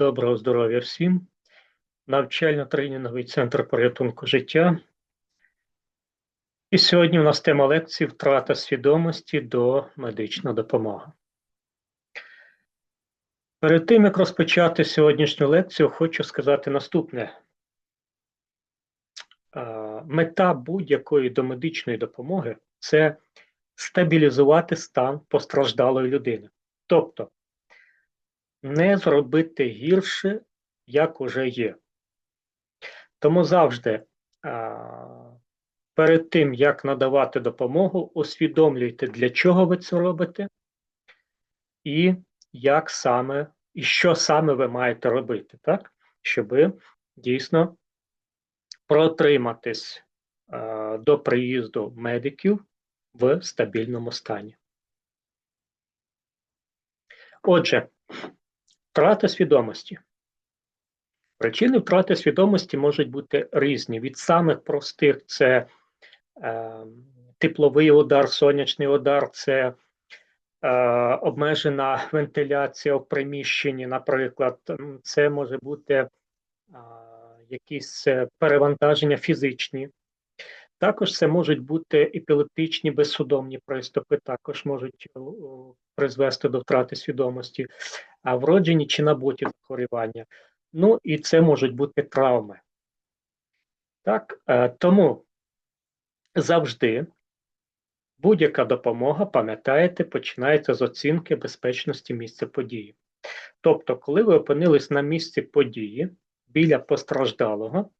Доброго здоров'я всім. Навчально-тренінговий центр порятунку життя. І сьогодні у нас тема лекції Втрата свідомості до медична допомога. Перед тим, як розпочати сьогоднішню лекцію, хочу сказати наступне. Мета будь-якої домедичної допомоги це стабілізувати стан постраждалої людини. Тобто не зробити гірше, як уже є. Тому завжди а, перед тим, як надавати допомогу, усвідомлюйте, для чого ви це робите, і як саме, і що саме ви маєте робити, так? щоб дійсно протриматись а, до приїзду медиків в стабільному стані. Отже, Втрата свідомості. Причини втрати свідомості можуть бути різні. Від самих простих це е, тепловий удар, сонячний удар, це е, обмежена вентиляція в приміщенні, наприклад, це може бути е, якісь перевантаження фізичні. Також це можуть бути епілептичні безсудомні приступи, також можуть призвести до втрати свідомості, а вроджені чи набуті захворювання. Ну і це можуть бути травми. Так, е, Тому завжди будь-яка допомога, пам'ятаєте, починається з оцінки безпечності місця події. Тобто, коли ви опинились на місці події біля постраждалого,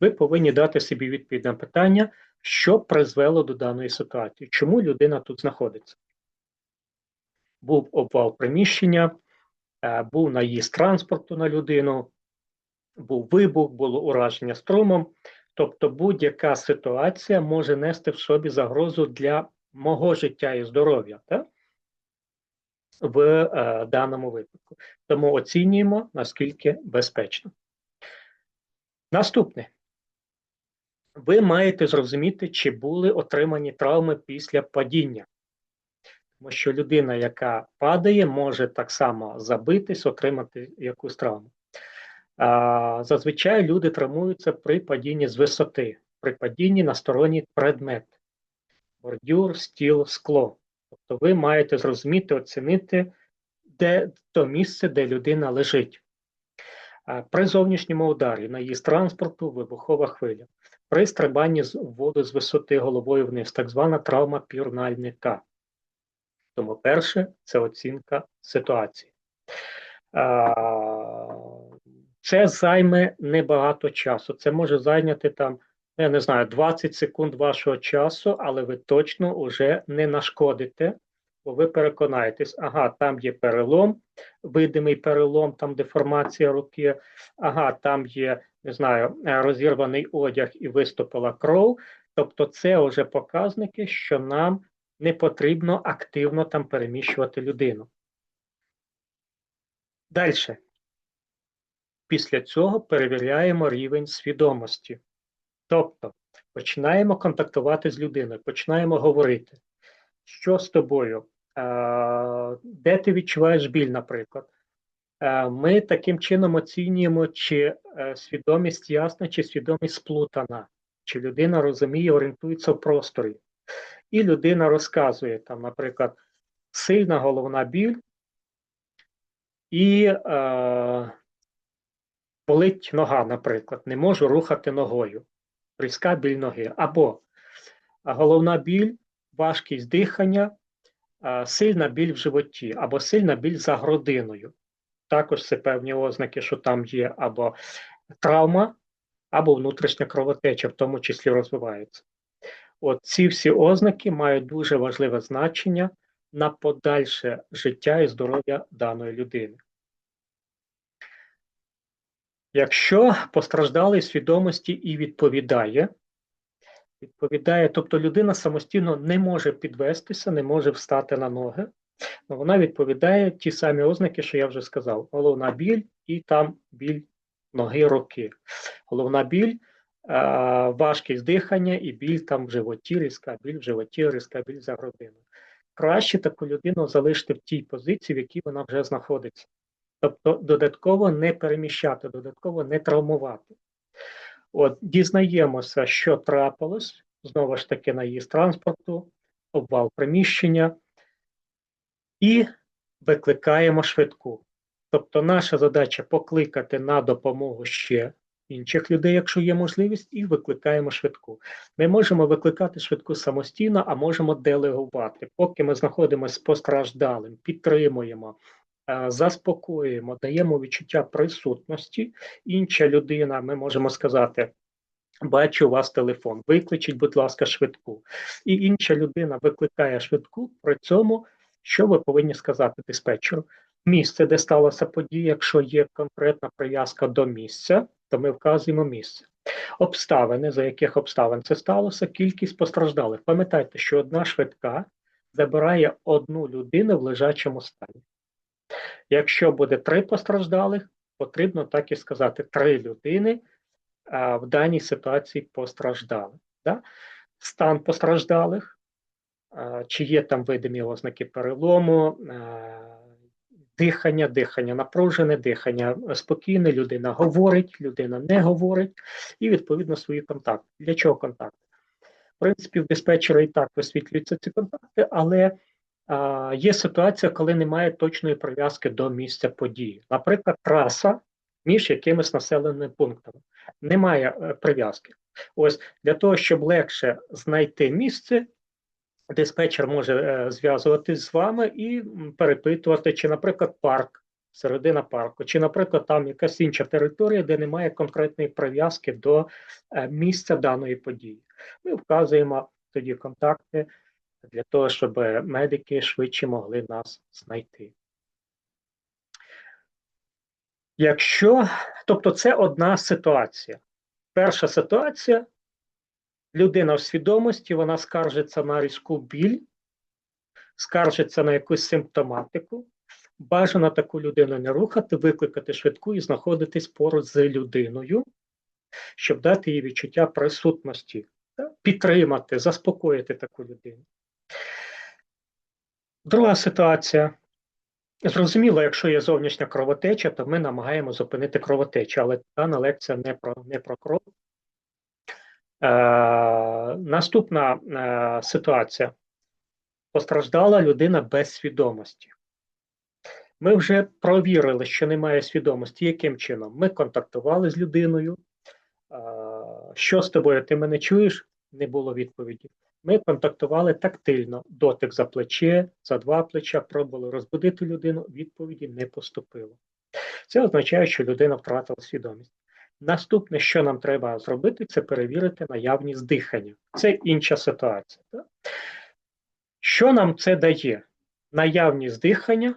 ви повинні дати собі відповідь на питання, що призвело до даної ситуації, чому людина тут знаходиться. Був обвал приміщення, е, був наїзд транспорту на людину, був вибух, було ураження струмом. Тобто будь-яка ситуація може нести в собі загрозу для мого життя і здоров'я так? в е, даному випадку. Тому оцінюємо, наскільки безпечно. Наступне. Ви маєте зрозуміти, чи були отримані травми після падіння. Тому що людина, яка падає, може так само забитись, отримати якусь травму. А, Зазвичай люди травмуються при падінні з висоти, при падінні на сторонній предмет, бордюр, стіл, скло. Тобто ви маєте зрозуміти, оцінити, де то місце, де людина лежить. При зовнішньому ударі, наїзд транспорту, вибухова хвиля, при стрибанні з воду з висоти головою вниз, так звана травма пірнальника. Тому перше це оцінка ситуації. Це займе небагато часу. Це може зайняти там, я не знаю, 20 секунд вашого часу, але ви точно вже не нашкодите, ви переконаєтесь, ага, там є перелом, видимий перелом, там деформація руки, ага, там є, не знаю, розірваний одяг і виступила кров. Тобто, це вже показники, що нам не потрібно активно там переміщувати людину. Далі. Після цього перевіряємо рівень свідомості. Тобто починаємо контактувати з людиною, починаємо говорити, що з тобою, де ти відчуваєш біль, наприклад. Ми таким чином оцінюємо, чи е, свідомість ясна, чи свідомість сплутана, чи людина розуміє, орієнтується в просторі. І людина розказує, там, наприклад, сильна головна біль і е, болить нога, наприклад, не можу рухати ногою. Різка біль ноги. Або головна біль, важкість дихання, е, сильна біль в животі, або сильна біль за грудиною. Також це певні ознаки, що там є або травма, або внутрішня кровотеча, в тому числі розвивається. От ці всі ознаки мають дуже важливе значення на подальше життя і здоров'я даної людини. Якщо постраждалий свідомості і відповідає, відповідає, тобто людина самостійно не може підвестися, не може встати на ноги, але вона відповідає ті самі ознаки, що я вже сказав: головна біль і там біль ноги руки. Головна біль важкість дихання і біль там в животі, різка біль в животі, різка біль за грудиною. Краще таку людину залишити в тій позиції, в якій вона вже знаходиться. тобто додатково не переміщати, додатково не травмувати. От, дізнаємося, що трапилось, знову ж таки, наїзд транспорту, обвал приміщення, і викликаємо швидку. Тобто, наша задача покликати на допомогу ще інших людей, якщо є можливість, і викликаємо швидку. Ми можемо викликати швидку самостійно, а можемо делегувати. Поки ми знаходимося з постраждалим, підтримуємо, заспокоюємо, даємо відчуття присутності. Інша людина, ми можемо сказати. Бачу у вас телефон, викличіть, будь ласка, швидку. І інша людина викликає швидку. При цьому, що ви повинні сказати диспетчеру? Місце, де сталася подія, якщо є конкретна прив'язка до місця, то ми вказуємо місце. Обставини, за яких обставин це сталося, кількість постраждалих. Пам'ятайте, що одна швидка забирає одну людину в лежачому стані. Якщо буде три постраждалих, потрібно так і сказати: три людини а, в даній ситуації постраждали. Да? Стан постраждалих, а, чи є там видимі ознаки перелому. А, Дихання, дихання, напружене дихання, спокійне людина говорить, людина не говорить, і відповідно свої контакти. Для чого контакти? В принципі, в диспетчера і так висвітлюються ці контакти, але є ситуація, коли немає точної прив'язки до місця події. Наприклад, траса між якимись населеними пунктами. Немає е, прив'язки. Ось для того, щоб легше знайти місце, диспетчер може е, зв'язуватись з вами і перепитувати, чи, наприклад, парк, середина парку, чи, наприклад, там якась інша територія, де немає конкретної прив'язки до е, місця даної події. Ми вказуємо тоді контакти для того, щоб медики швидше могли нас знайти. Якщо, тобто, це одна ситуація. Перша ситуація людина в свідомості, вона скаржиться на різку біль, скаржиться на якусь симптоматику. Бажано таку людину не рухати, викликати швидку і знаходитись поруч з людиною, щоб дати їй відчуття присутності, підтримати, заспокоїти таку людину. Друга ситуація. Зрозуміло, якщо є зовнішня кровотеча, то ми намагаємося зупинити кровотечу, але дана лекція не про не про кров, Е, Наступна е, ситуація. Постраждала людина без свідомості. Ми вже провірили, що немає свідомості. Яким чином? Ми контактували з людиною. Е, що з тобою? Ти мене чуєш? Не було відповіді. Ми контактували тактильно, дотик за плече, за два плеча, пробували розбудити людину, відповіді не поступило. Це означає, що людина втратила свідомість. Наступне, що нам треба зробити, це перевірити наявність дихання. Це інша ситуація. Так? Що нам це дає? Наявність дихання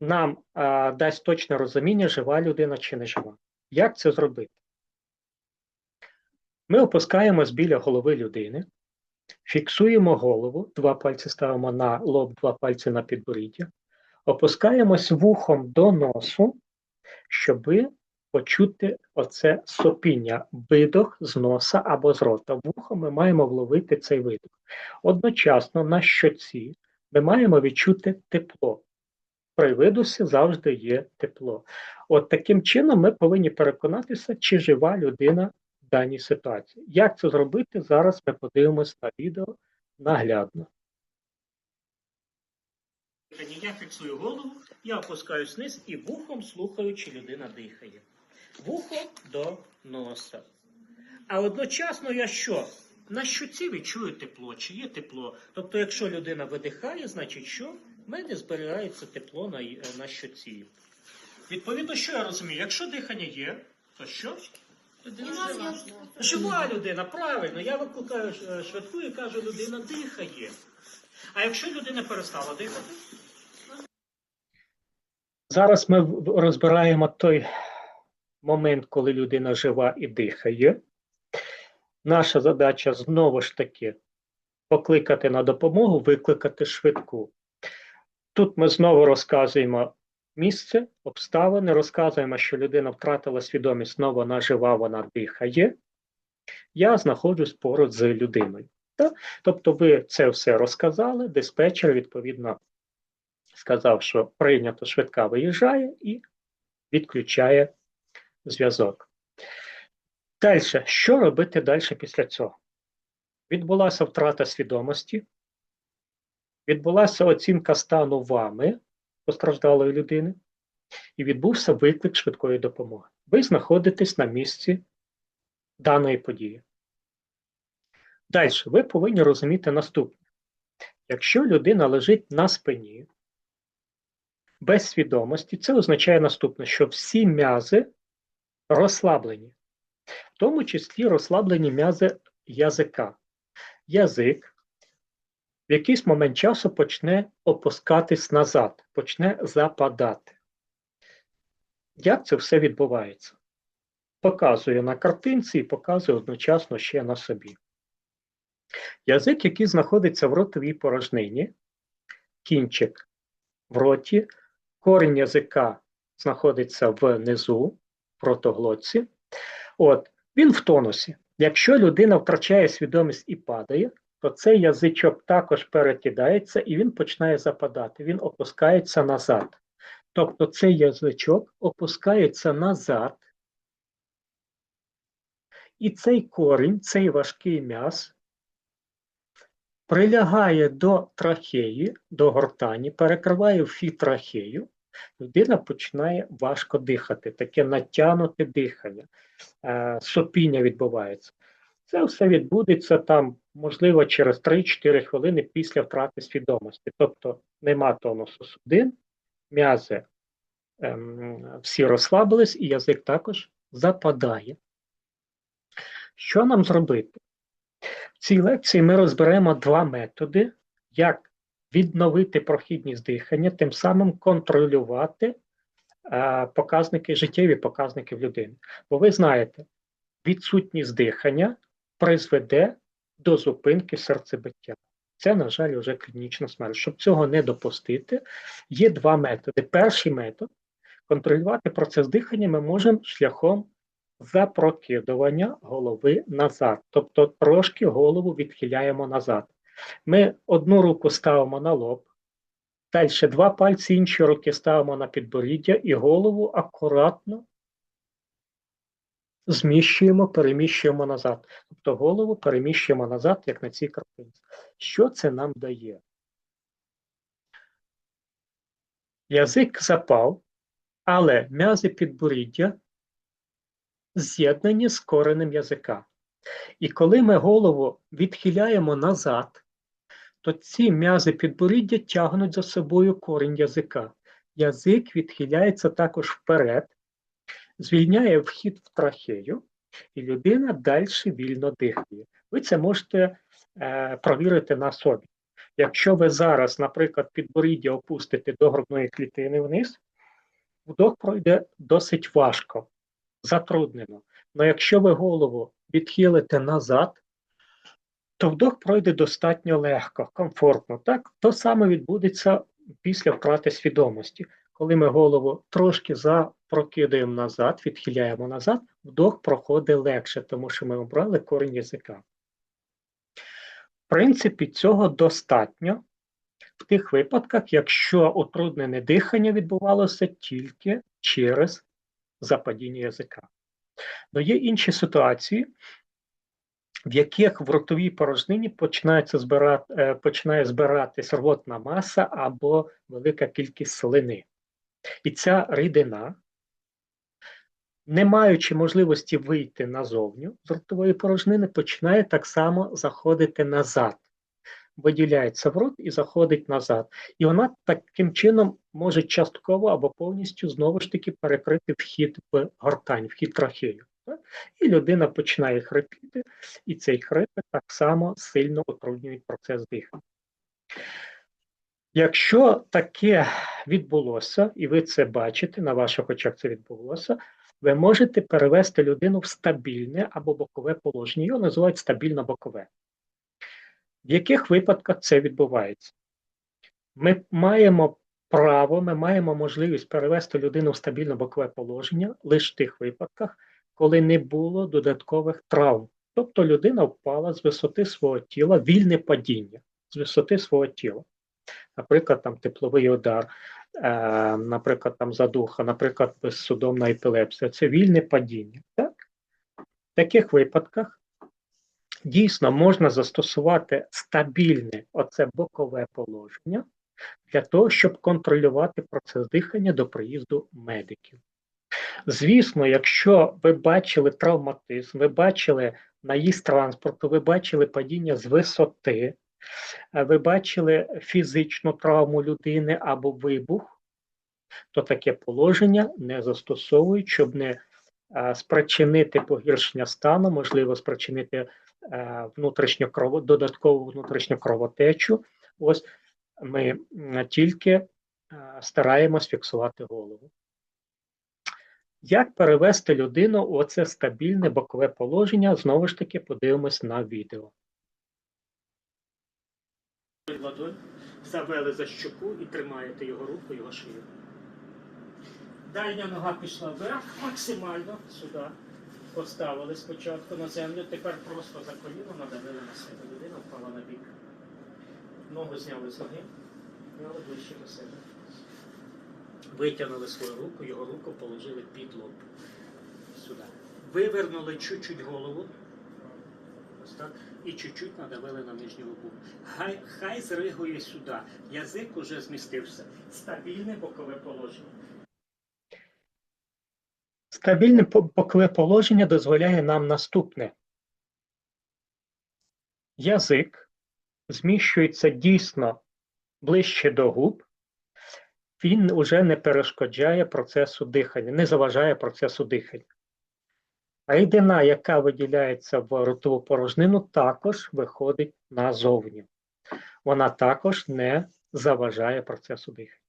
нам а, дасть точне розуміння, жива людина чи не жива. Як це зробити? Ми опускаємось біля голови людини, фіксуємо голову, два пальці ставимо на лоб, два пальці на підборіддя, опускаємось вухом до носу, щоби почути оце сопіння, видох з носа або з рота. Вухом ми маємо вловити цей видох. Одночасно на щоці ми маємо відчути тепло. При видусі завжди є тепло. От таким чином ми повинні переконатися, чи жива людина даній ситуації. Як це зробити? Зараз ми подивимось на відео наглядно. Я фіксую голову, я опускаюсь вниз і вухом слухаю, чи людина дихає вухо до носа. А одночасно я що? На щуці відчую тепло, чи є тепло. Тобто, якщо людина видихає, значить що? В мене зберігається тепло на на щоці. Відповідно, що я розумію? Якщо дихання є, то що? Жива людина, правильно. Я викликаю е, швидку і кажу, людина дихає. А якщо людина перестала дихати? Зараз ми розбираємо той момент, коли людина жива і дихає. Наша задача знову ж таки покликати на допомогу, викликати швидку. Тут ми знову розказуємо місце, обставини, розказуємо, що людина втратила свідомість, знову вона жива, вона дихає. Я знаходжусь поруч з людиною. Так? Тобто, ви це все розказали, диспетчер, відповідно, сказав, що прийнято швидка виїжджає і відключає зв'язок. Далі, що робити далі після цього? Відбулася втрата свідомості, відбулася оцінка стану вами, постраждалої людини, і відбувся виклик швидкої допомоги. Ви знаходитесь на місці даної події. Далі, ви повинні розуміти наступне: якщо людина лежить на спині, без свідомості, це означає наступне, що всі м'язи розслаблені, в тому числі розслаблені м'язи язика. Язик в якийсь момент часу почне опускатись назад, почне западати. Як це все відбувається? Показую на картинці і показую одночасно ще на собі. Язик, який знаходиться в ротовій порожнині, кінчик в роті, корінь язика знаходиться внизу, в ротоглотці. От, Він в тонусі. Якщо людина втрачає свідомість і падає, то цей язичок також перекидається і він починає западати, він опускається назад. Тобто цей язичок опускається назад, і цей корінь, цей важкий м'яз прилягає до трахеї, до гортані, перекриває вхід трахею, людина починає важко дихати, таке натягнуте дихання, е, сопіння відбувається. Це все відбудеться там, можливо, через 3-4 хвилини після втрати свідомості. Тобто нема тонусу судин, м'язи ем, всі розслабились, і язик також западає. Що нам зробити? В цій лекції ми розберемо два методи, як відновити прохідність дихання, тим самим контролювати е, показники, життєві показники в людини. Бо ви знаєте, відсутність дихання призведе до зупинки серцебиття. Це, на жаль, вже клінічна смерть. Щоб цього не допустити, є два методи. Перший метод контролювати процес дихання ми можемо шляхом запрокидування голови назад. Тобто трошки голову відхиляємо назад. Ми одну руку ставимо на лоб, далі два пальці інші руки ставимо на підборіддя і голову акуратно зміщуємо, переміщуємо назад. Тобто голову переміщуємо назад, як на цій картинці. Що це нам дає? Язик запав, але м'язи підборіддя з'єднані з коренем язика. І коли ми голову відхиляємо назад, то ці м'язи підборіддя тягнуть за собою корінь язика. Язик відхиляється також вперед, звільняє вхід в трахею, і людина далі вільно дихає. Ви це можете е, провірити на собі. Якщо ви зараз, наприклад, підборіддя опустите до грудної клітини вниз, вдох пройде досить важко, затруднено. Але якщо ви голову відхилите назад, то вдох пройде достатньо легко, комфортно. Так, То саме відбудеться після втрати свідомості. Коли ми голову трошки запрокидаємо назад, відхиляємо назад, вдох проходить легше, тому що ми обрали корінь язика. В принципі, цього достатньо в тих випадках, якщо утруднене дихання відбувалося тільки через западіння язика. Но є інші ситуації, в яких в ротовій порожнині починається збирати, е, починає збиратись рвотна маса або велика кількість слини. І ця рідина, не маючи можливості вийти назовню з ротової порожнини, починає так само заходити назад. Виділяється в рот і заходить назад. І вона таким чином може частково або повністю знову ж таки перекрити вхід в гортань, вхід трахею. І людина починає хрипіти, і цей хрипи так само сильно утруднює процес дихання. Якщо таке відбулося, і ви це бачите, на ваших очах це відбулося, ви можете перевести людину в стабільне або бокове положення. Його називають стабільно бокове. В яких випадках це відбувається? Ми маємо право, ми маємо можливість перевести людину в стабільно бокове положення лише в тих випадках, коли не було додаткових травм. Тобто людина впала з висоти свого тіла, вільне падіння з висоти свого тіла. Наприклад, там тепловий удар, е, наприклад, там задуха, наприклад, безсудомна епілепсія. Це вільне падіння. Так? В таких випадках дійсно можна застосувати стабільне оце бокове положення для того, щоб контролювати процес дихання до приїзду медиків. Звісно, якщо ви бачили травматизм, ви бачили наїзд транспорту, ви бачили падіння з висоти, ви бачили фізичну травму людини або вибух, то таке положення не застосовують, щоб не спричинити погіршення стану, можливо, спричинити внутрішню кров... додаткову внутрішню кровотечу. Ось ми тільки стараємось фіксувати голову. Як перевести людину у оце стабільне бокове положення? Знову ж таки, подивимось на відео. Ладонь завели за щоку і тримаєте його руку, його шию. Дальня нога пішла вверх, максимально сюди. Поставили спочатку на землю, тепер просто за коліно надавили на себе. Людина впала на бік. Ногу зняли з ноги, взяли ближче до себе. Витягнули свою руку, його руку положили під лоб. Сюди. Вивернули чуть-чуть голову. Ось. І чуть-чуть надавили на нижню губу. Хай, хай зригує сюди. Язик уже змістився. Стабільне бокове положення. Стабільне бокове положення дозволяє нам наступне. Язик зміщується дійсно ближче до губ, він уже не перешкоджає процесу дихання, не заважає процесу дихання. Рідина, яка виділяється в ротову порожнину, також виходить назовні. Вона також не заважає процесу дихання.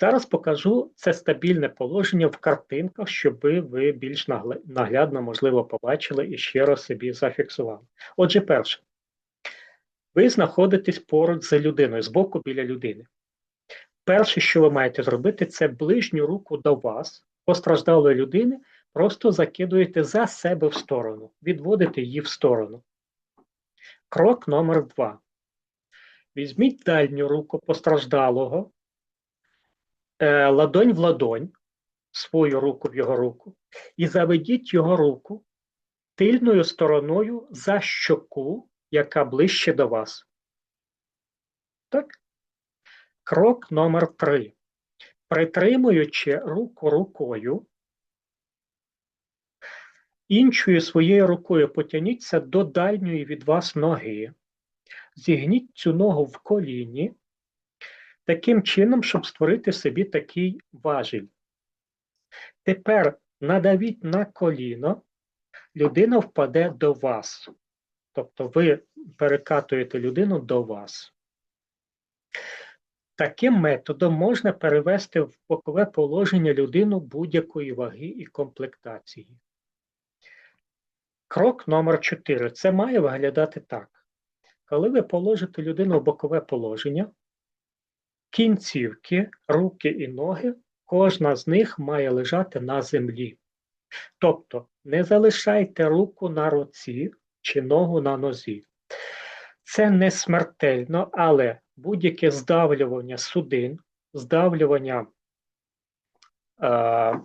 Зараз покажу це стабільне положення в картинках, щоб ви більш наглядно, можливо, побачили і ще раз собі зафіксували. Отже, перше, ви знаходитесь поруч з людиною, з боку біля людини. Перше, що ви маєте зробити, це ближню руку до вас, постраждалої людини, просто закидуєте за себе в сторону, відводите її в сторону. Крок номер два. Візьміть дальню руку постраждалого, е, ладонь в ладонь, свою руку в його руку, і заведіть його руку тильною стороною за щоку, яка ближче до вас. Так? Крок номер три. Притримуючи руку рукою, іншою своєю рукою потягніться до дальньої від вас ноги. Зігніть цю ногу в коліні, таким чином, щоб створити собі такий важіль. Тепер надавіть на коліно, людина впаде до вас. Тобто ви перекатуєте людину до вас. Таким методом можна перевести в бокове положення людину будь-якої ваги і комплектації. Крок номер 4. Це має виглядати так. Коли ви положите людину в бокове положення, кінцівки, руки і ноги, кожна з них має лежати на землі. Тобто не залишайте руку на руці чи ногу на нозі. Це не смертельно, але будь-яке здавлювання судин, здавлювання е, е,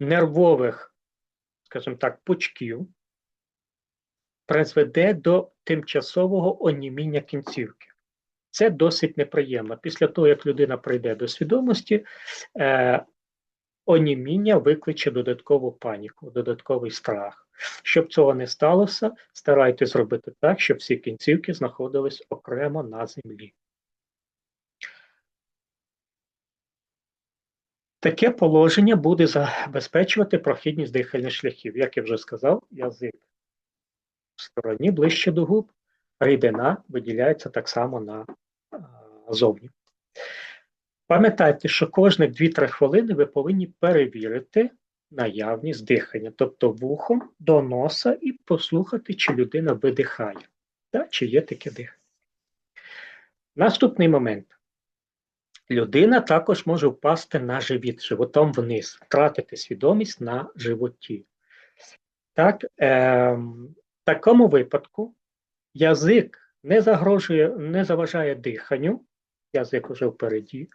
нервових, скажімо так, пучків призведе до тимчасового оніміння кінцівки. Це досить неприємно. Після того, як людина прийде до свідомості, е, оніміння викличе додаткову паніку, додатковий страх. Щоб цього не сталося, старайтесь зробити так, щоб всі кінцівки знаходились окремо на землі. Таке положення буде забезпечувати прохідність дихальних шляхів. Як я вже сказав, язик в стороні ближче до губ, рідина виділяється так само назовні. Пам'ятайте, що кожні 2-3 хвилини ви повинні перевірити наявність дихання, тобто вухом до носа і послухати, чи людина видихає, та, чи є таке дихання. Наступний момент. Людина також може впасти на живіт, животом вниз, втратити свідомість на животі. Так, е, В такому випадку язик не загрожує, не заважає диханню, язик уже впереді.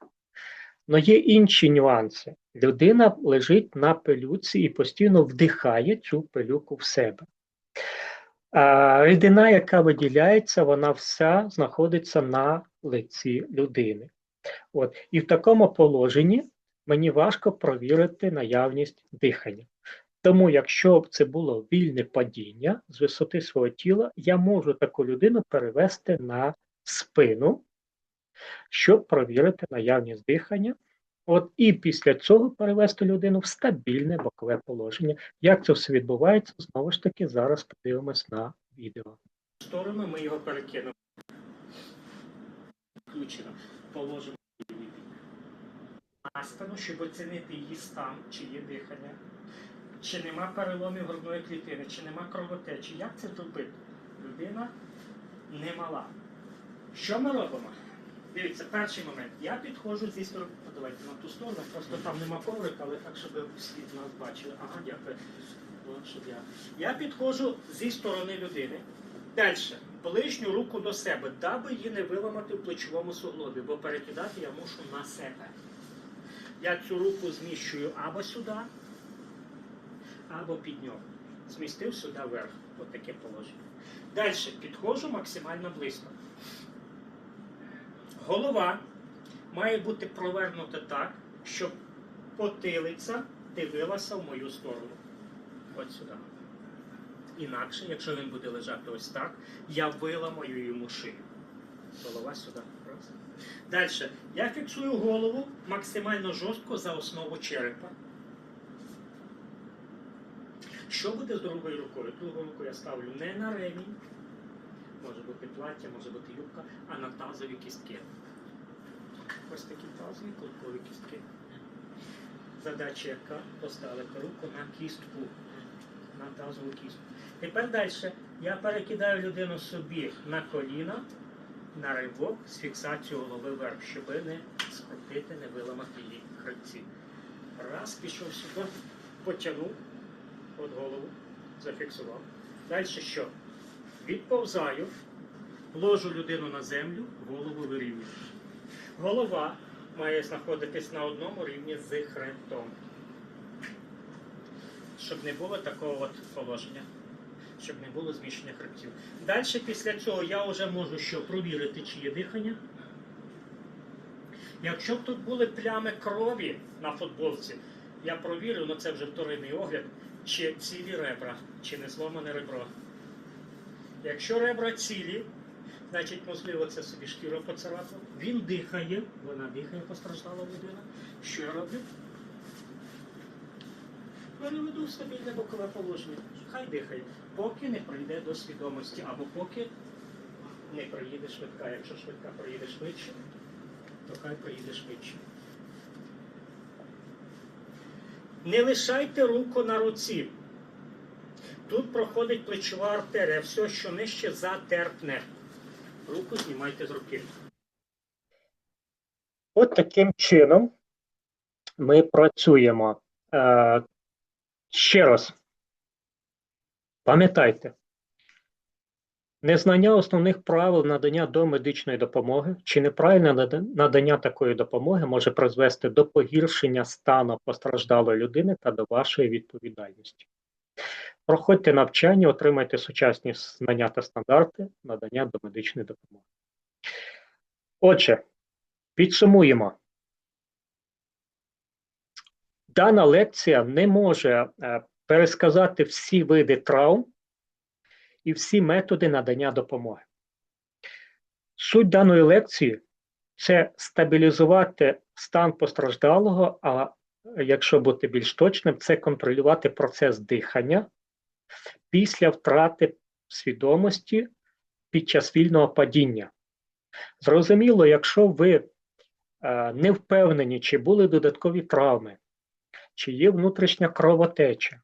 Але є інші нюанси. Людина лежить на пилюці і постійно вдихає цю пилюку в себе. А рідина, яка виділяється, вона вся знаходиться на лиці людини. От. І в такому положенні мені важко провірити наявність дихання. Тому, якщо б це було вільне падіння з висоти свого тіла, я можу таку людину перевести на спину, щоб провірити наявність дихання. От і після цього перевести людину в стабільне бокове положення. Як це все відбувається, знову ж таки, зараз подивимось на відео. Сторону ми його перекинемо. Включено. Положимо її на спину, щоб оцінити її стан, чи є дихання, чи нема переломів грудної клітини, чи нема кровотечі. Як це зробити? Людина не мала. Що ми робимо? Дивіться, перший момент. Я підходжу зі сторони. Давайте на ту сторону, просто там нема коврика, але так, щоб всі нас бачили. Ага, дякую. Я підходжу зі сторони людини. Далі. Ближню руку до себе, даби її не виламати в плечовому суглобі, бо перекидати я мушу на себе. Я цю руку зміщую або сюди, або під нього. Змістив сюди вверх. Ось таке положення. Далі підходжу максимально близько. Голова має бути провернута так, щоб потилиця дивилася в мою сторону. От сюди. Інакше, якщо він буде лежати ось так, я виламаю йому шию. Голова сюди. Далі. Я фіксую голову максимально жорстко за основу черепа. Що буде з другою рукою? Другу руку я ставлю не на ремінь, може бути плаття, може бути юбка, а на тазові кістки. Ось такі тазові кулькові кістки. Задача яка поставити руку на кістку, на тазову кістку. Тепер далі я перекидаю людину собі на коліна, на ривок з фіксацією голови вверх, щоб не скрутити, не виламати її хребці. Раз, пішов сюди, потягнув от голову, зафіксував. Далі що? Відповзаю, ложу людину на землю, голову вирівнюю. Голова має знаходитись на одному рівні з хребтом. Щоб не було такого от положення, щоб не було зміщення хребтів. Далі після цього я вже можу що провірити, чи є дихання. Якщо б тут були плями крові на футболці, я провірю, але це вже вторинний огляд, чи цілі ребра, чи не зломане ребро. Якщо ребра цілі, значить, можливо, це собі шкіра поцарапала. Він дихає, вона дихає, постраждала людина. Що я роблю? Переведу в стабільне бокове положення. Хай дихає, поки не прийде до свідомості, або поки не приїде швидка. Якщо швидка приїде швидше, то хай приїде швидше. Не лишайте руку на руці. Тут проходить плечова артерія, все, що нижче затерпне. Руку знімайте з руки. От таким чином ми працюємо. Ще раз. Пам'ятайте, незнання основних правил надання домедичної допомоги чи неправильне надання такої допомоги може призвести до погіршення стану постраждалої людини та до вашої відповідальності. Проходьте навчання, отримайте сучасні знання та стандарти надання домедичної допомоги. Отже, підсумуємо. Дана лекція не може е, пересказати всі види травм і всі методи надання допомоги. Суть даної лекції це стабілізувати стан постраждалого, а якщо бути більш точним, це контролювати процес дихання після втрати свідомості під час вільного падіння. Зрозуміло, якщо ви е, не впевнені, чи були додаткові травми, чи є внутрішня кровотеча,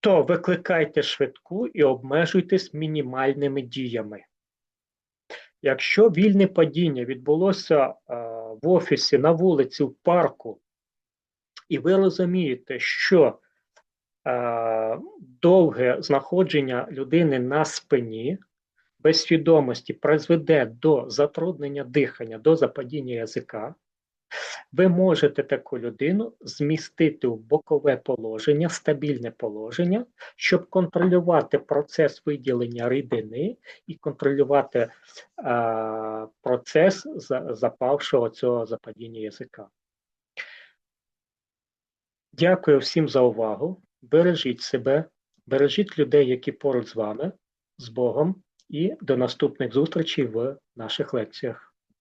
то викликайте швидку і обмежуйтесь мінімальними діями. Якщо вільне падіння відбулося е, в офісі, на вулиці, в парку, і ви розумієте, що е, довге знаходження людини на спині без свідомості призведе до затруднення дихання, до западіння язика, ви можете таку людину змістити в бокове положення, стабільне положення, щоб контролювати процес виділення рідини і контролювати а, процес запавшого цього западіння язика. Дякую всім за увагу. Бережіть себе, бережіть людей, які поруч з вами, з Богом, і до наступних зустрічей в наших лекціях.